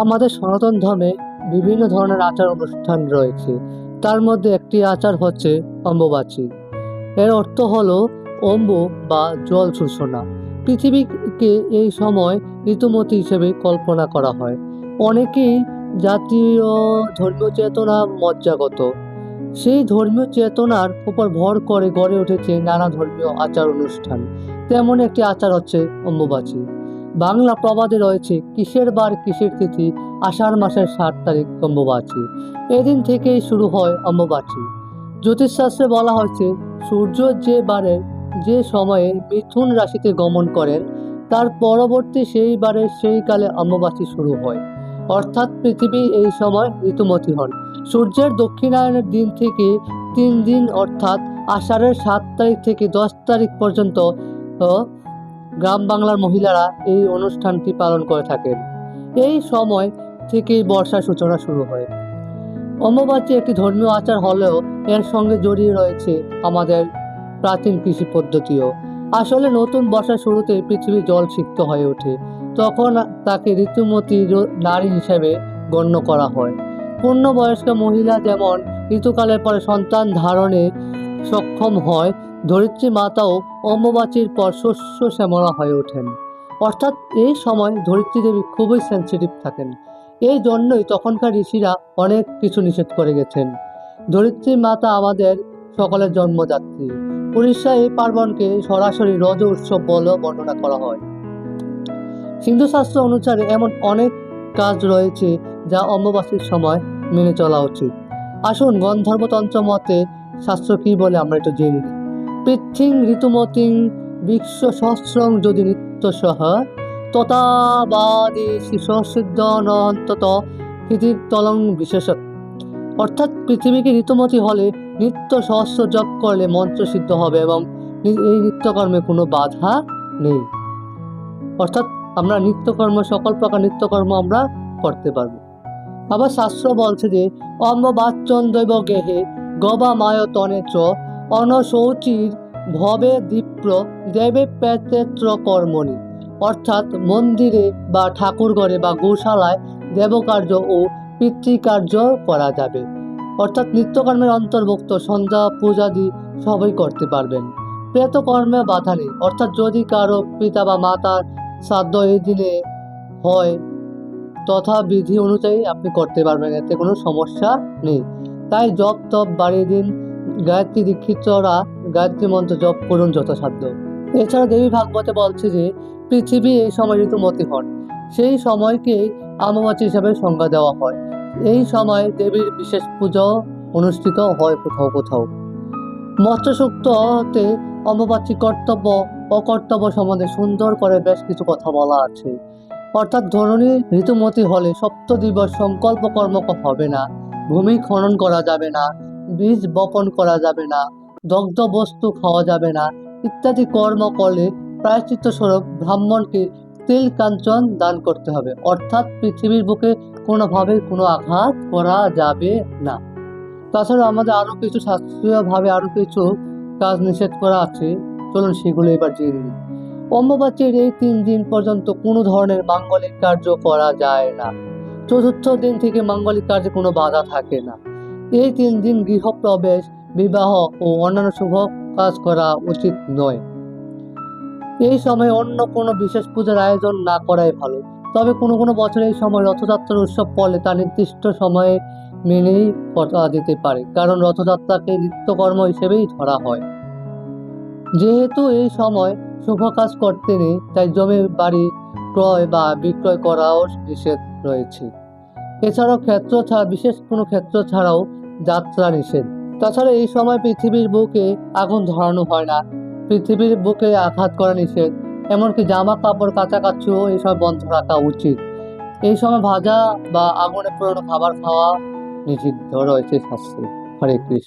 আমাদের সনাতন ধর্মে বিভিন্ন ধরনের আচার অনুষ্ঠান রয়েছে। তার মধ্যে একটি আচার হচ্ছে অম্বুবাচী। এর অর্থ হলো অম্বু বা জল সূচনা পৃথিবীকে এই সময় ঋতুমতি হিসেবে কল্পনা করা হয়। অনেকেই জাতীয় ধর্মীয় চেতনা মজ্জাগত। সেই ধর্মীয় চেতনার উপর ভর করে গড়ে উঠেছে নানা ধর্মীয় আচার অনুষ্ঠান। তেমন একটি আচার হচ্ছে অম্বুবাচী। বাংলা প্রবাদে রয়েছে, কিসের বার কিসের তিথি, আষাঢ় মাসের সাত তারিখ অম্বুবাচী। এদিন থেকেই শুরু হয় অম্বুবাচী। জ্যোতিষশাস্ত্রে বলা হয়েছে, সূর্য যে বারে, যে সময়ে মিথুন রাশিতে গমন করেন, তার পরবর্তী সেই বারে সেই কালে অম্বুবাচী শুরু হয়। অর্থাৎ পৃথিবী এই সময় ঋতুমতি হন। সূর্যের দক্ষিণায়নের দিন থেকে তিন দিন, অর্থাৎ আষাঢ়ের সাত তারিখ থেকে দশ তারিখ পর্যন্ত গ্রাম বাংলার মহিলারা এই অনুষ্ঠানটি পালন করে থাকেন। এই সময় থেকেই বর্ষার সূচনা শুরু হয়। অম্বুবাচী একটি ধর্মীয় আচার হলেও এর সঙ্গে জড়িয়ে রয়েছে আমাদের প্রাচীন কৃষি পদ্ধতিও। আসলে নতুন বর্ষার শুরুতে পৃথিবী জল সিক্ত হয়ে ওঠে। তখন তাকে ঋতুমতী নারী হিসেবে গণ্য করা হয়। পূর্ণবয়স্ক মহিলা যেমন ঋতুকালের পরে সন্তান ধারণে সক্ষম হয় ধরিত্রী মাতাও অম্বুবাচীর পর শস্য শ্যামলা হয়ে ওঠেন। অর্থাৎ এই সময় ধরিত্রী দেবী খুবই সেন্সিটিভ থাকেন। এই জন্যই তখনকার ঋষিরা অনেক কিছু নিষেধ করে গেছেন। ধরিত্রী মাতা আমাদের সকলের জন্মদাত্রী। উড়িষ্যায় এই পার্বণকে সরাসরি রজ উৎসব বলেও বর্ণনা করা হয়। সিন্ধু শাস্ত্র অনুসারে এমন অনেক কাজ রয়েছে যা অম্বুবাসীর সময় মেনে চলা উচিত। আসুন গন্ধর্বতন্ত্র মতে শাস্ত্র কি বলে আমরা একটু জেনে নিই। পৃথিং ঋতুমতিং বিশ্ব সহস্রং যদি নিত্য সহ তথাবাদী শিশিদ্ধ নন্তত কৃতিতলং বিশেষত। অর্থাৎ পৃথিবীকে ঋতুমতি হলে নিত্য সহস্র জপ করলে মন্ত্র সিদ্ধ হবে এবং এই নিত্যকর্মে কোনো বাধা নেই। অর্থাৎ আমরা নিত্যকর্ম, সকল প্রকার নিত্যকর্ম আমরা করতে পারব। আবার শাস্ত্র বলছে যে অম্ববাচ্চন দৈব গেহে গবা মায়তনে চ অনশৌচির ভবে দীপ্র দেবে পেতেত্র কর্মণি। অর্থাৎ মন্দিরে বা ঠাকুরঘরে বা গোশালায় দেবকার্য ও পিতৃকার্য করা যাবে। অর্থাৎ নিত্যকর্মের অন্তর্ভুক্ত সন্ধ্যা পূজাদি সবই করতে পারবেন। প্রেতকর্মে বাধা নেই। অর্থাৎ যদি কারও পিতা বা মাতার শ্রাদ্ধ এই দিনে হয়, তথা বিধি অনুযায়ী আপনি করতে পারবেন, এতে কোনো সমস্যা নেই। তাই জপ তপ বাড়িয়ে দিন। গায়ত্রী দীক্ষিতরা গায়ত্রী মন্ত্র জপ করুন যথাসাধ্য। এছাড়া দেবী ভাগবতে বলছে যে, পৃথিবী এই সময় ঋতুমতি হন। সেই সময়কেই আমবাচী হিসাবে সংজ্ঞা দেওয়া হয়। এই সময় দেবীর বিশেষ পুজো অনুষ্ঠিত হয় কোথাও কোথাও। মৎস্যসূক্ততে অম্বুবাচী কর্তব্য অকর্তব্য সম্বন্ধে সুন্দর করে বেশ কিছু কথা বলা আছে। অর্থাৎ ধরনী ঋতুমতি হলে সপ্ত দিবস সংকল্প কর্ম হবে না। ভূমি খনন করা যাবে না। বীজ বপন করা যাবে না দগ্ধ বস্তু খাওয়া যাবে না, ইত্যাদি কর্ম করলে প্রায়শ্চিত্ত স্বরূপ ব্রাহ্মণকে তিল কাঞ্চন দান করতে হবে। অর্থাৎ পৃথিবীর বুকে কোনোভাবে কোনো আঘাত করা যাবে না। তাছাড়া আমাদের আরও কিছু শাস্ত্রীয়ভাবে আরও কিছু কাজ নিষেধ করা আছে। চলুন সেগুলো এবার জেনে নিই। অম্বুবাচীর এই তিন দিন পর্যন্ত কোনো ধরনের মাঙ্গলিক কার্য করা যায় না। চতুর্থ দিন থেকে মাঙ্গলিক কার্যে কোনো বাধা থাকে না। এই তিন দিন গৃহপ্রবেশ, বিবাহ ও অন্যান্য শুভ কাজ করা উচিত নয়। এই সময় অন্য কোনো বিশেষ পূজার আয়োজন না করাই ভালো। তবে কোনো কোনো বছর এই সময় রথযাত্রার উৎসব পড়লে তা নির্দিষ্ট সময়ে মেনেই করা যেতে পারে, কারণ রথযাত্রাকে নিত্যকর্ম হিসেবেই ধরা হয়। যেহেতু এই সময় শুভ কাজ করতে নেই, তাই জমি বাড়ি ক্রয় বা বিক্রয় করাও নিষেধ রয়েছে। এছাড়াও ক্ষেত্র ছাড়া বিশেষ কোনো ক্ষেত্র ছাড়াও যাত্রা নিষেধ। তাছাড়া এই সময় পৃথিবীর বুকে আগুন ধরানো হয় না। পৃথিবীর বুকে আঘাত করা নিষেধ, এমনকি জামা কাপড় কাছাকাছিও এই সময় বন্ধ রাখা উচিত। এই সময় ভাজা বা আগুনে পুরনো খাবার খাওয়া নিষিদ্ধ রয়েছে শাস্ত্রে। হরে কৃষ্ণ।